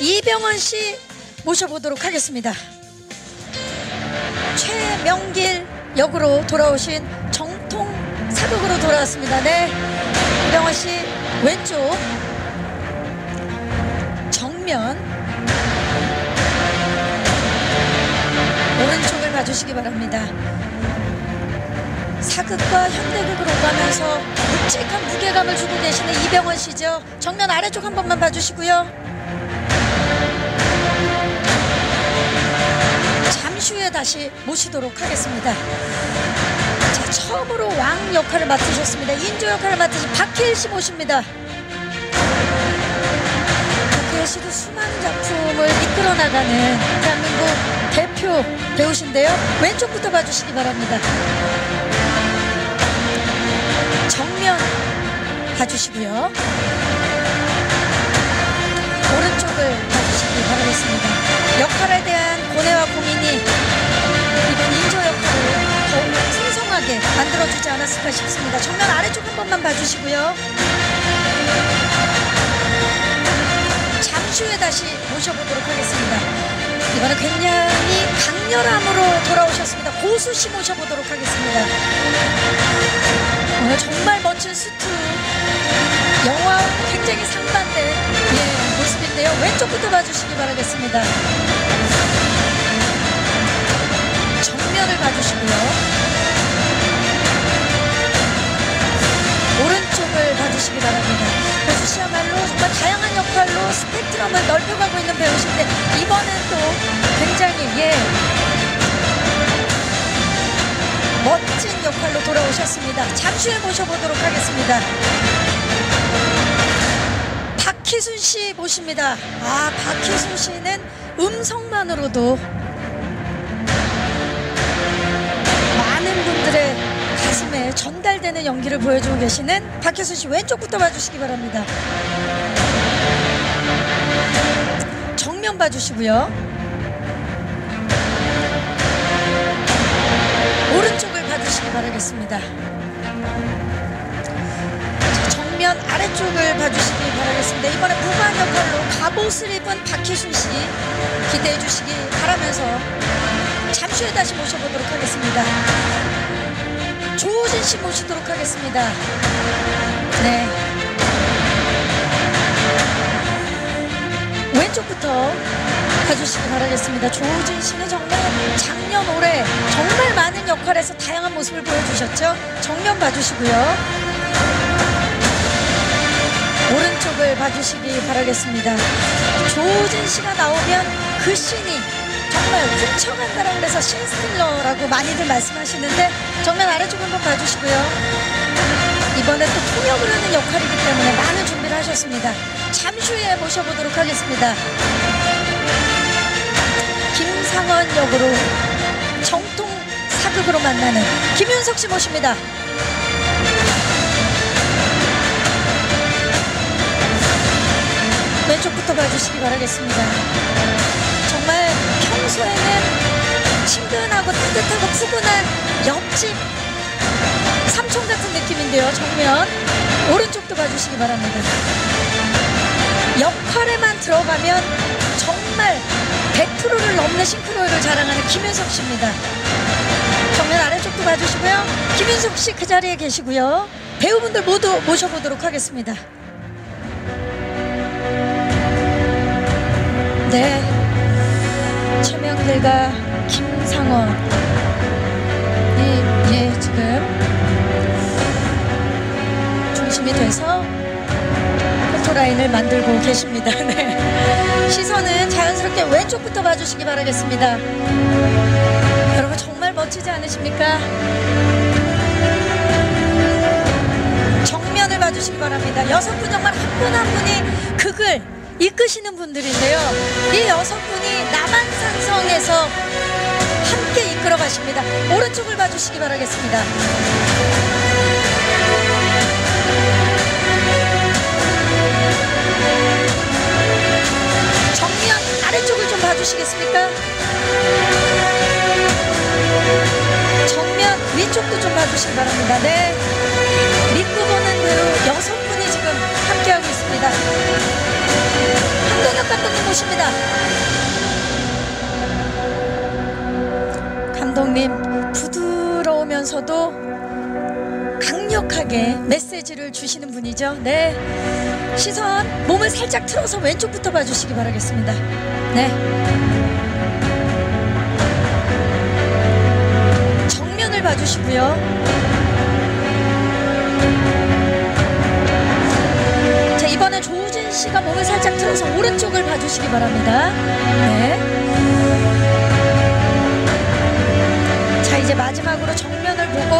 이병헌 씨 모셔보도록 하겠습니다. 최명길 역으로 돌아오신 정통 사극으로 돌아왔습니다. 네, 이병헌 씨 왼쪽 정면 오른쪽을 봐주시기 바랍니다. 사극과 현대극을 오가면서 묵직한 무게감을 주고 계시는 이병헌 씨죠. 정면 아래쪽 한 번만 봐주시고요. 다시 모시도록 하겠습니다. 자, 처음으로 왕 역할을 맡으셨습니다. 인조 역할을 맡으신 박해일 씨 모십니다. 박해일 씨도 수많은 작품을 이끌어 나가는 대한민국 대표 배우신데요. 왼쪽부터 봐주시기 바랍니다. 정면 봐주시고요. 오른쪽을 봐주시기 바라겠습니다. 역할에 대한 고뇌와 고민이 만들어주지 않았을까 싶습니다. 정면 아래쪽 한 번만 봐주시고요. 잠시 후에 다시 모셔보도록 하겠습니다. 이번에 굉장히 강렬함으로 돌아오셨습니다. 고수 씨 모셔보도록 하겠습니다. 오늘 정말 멋진 수트 영화와 굉장히 상반된 예, 모습인데요. 왼쪽부터 봐주시기 바라겠습니다. 정면을 봐주시고요. 주시기 바랍니다. 고수 씨야말로 정말 다양한 역할로 스펙트럼을 넓혀가고 있는 배우신데 이번엔 또 굉장히 예 멋진 역할로 돌아오셨습니다. 잠시 후에 모셔보도록 하겠습니다. 박희순 씨 모십니다. 아, 박희순 씨는 음성만으로도 많은 분들의 가슴에 전달되는 연기를 보여주고 계시는 박희순 씨 왼쪽부터 봐주시기 바랍니다. 정면 봐주시고요. 오른쪽을 봐주시기 바라겠습니다. 자, 정면 아래쪽을 봐주시기 바라겠습니다. 이번에 무관 역할로 갑옷을 입은 박희순 씨 기대해 주시기 바라면서 잠시 후에 다시 모셔보도록 하겠습니다. 조우진 씨 모시도록 하겠습니다. 네. 왼쪽부터 봐주시기 바라겠습니다. 조우진 씨는 정말 작년 올해 정말 많은 역할에서 다양한 모습을 보여주셨죠. 정면 봐주시고요. 오른쪽을 봐주시기 바라겠습니다. 조우진 씨가 나오면 그 씬이 정말 훔쳐간다라고 해서 신스틸러라고 많이들 말씀하시는데 정면 아래쪽 한번 봐주시고요. 이번에 또 통역을 하는 역할이기 때문에 많은 준비를 하셨습니다. 잠시 후에 모셔보도록 하겠습니다. 김상원 역으로 정통 사극으로 만나는 김윤석 씨 모십니다. 왼쪽부터 봐주시기 바라겠습니다. 따뜻하고 푸근한 옆집 삼촌 같은 느낌인데요. 정면 오른쪽도 봐주시기 바랍니다. 역할에만 들어가면 정말 100%를 넘는 싱크로율을 자랑하는 김윤석 씨입니다. 정면 아래쪽도 봐주시고요. 김윤석 씨 그 자리에 계시고요. 배우분들 모두 모셔보도록 하겠습니다. 네. 최명길과 김상원. 예, 예, 지금 중심이 돼서 포토라인을 만들고 계십니다. 네. 시선은 자연스럽게 왼쪽부터 봐주시기 바라겠습니다. 여러분 정말 멋지지 않으십니까? 정면을 봐주시기 바랍니다. 여섯 분 정말 한 분한 분이 극을 이끄시는 분들인데요. 이 여섯 분이 남한산성에서 함께 이끌어 가십니다. 오른쪽을 봐주시기 바라겠습니다. 정면 아래쪽을 좀 봐주시겠습니까? 정면 위쪽도 좀 봐주시기 바랍니다. 네. 믿고 보는 배우 여섯 분이 지금 함께하고 있습니다. 한동혁 감독님 보십니다. 감독님 부드러우면서도 강력하게 메시지를 주시는 분이죠. 네. 시선 몸을 살짝 틀어서 왼쪽부터 봐주시기 바라겠습니다. 네. 정면을 봐주시고요. 자 이번엔 조우진 씨가 몸을 살짝 틀어서 오른쪽을 봐주시기 바랍니다. 네. 마지막으로 정면을 보고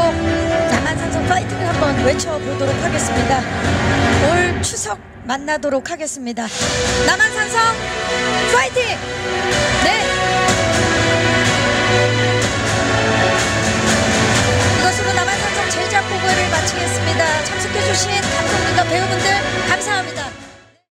남한산성 파이팅을 한번 외쳐보도록 하겠습니다. 올 추석 만나도록 하겠습니다. 남한산성 파이팅!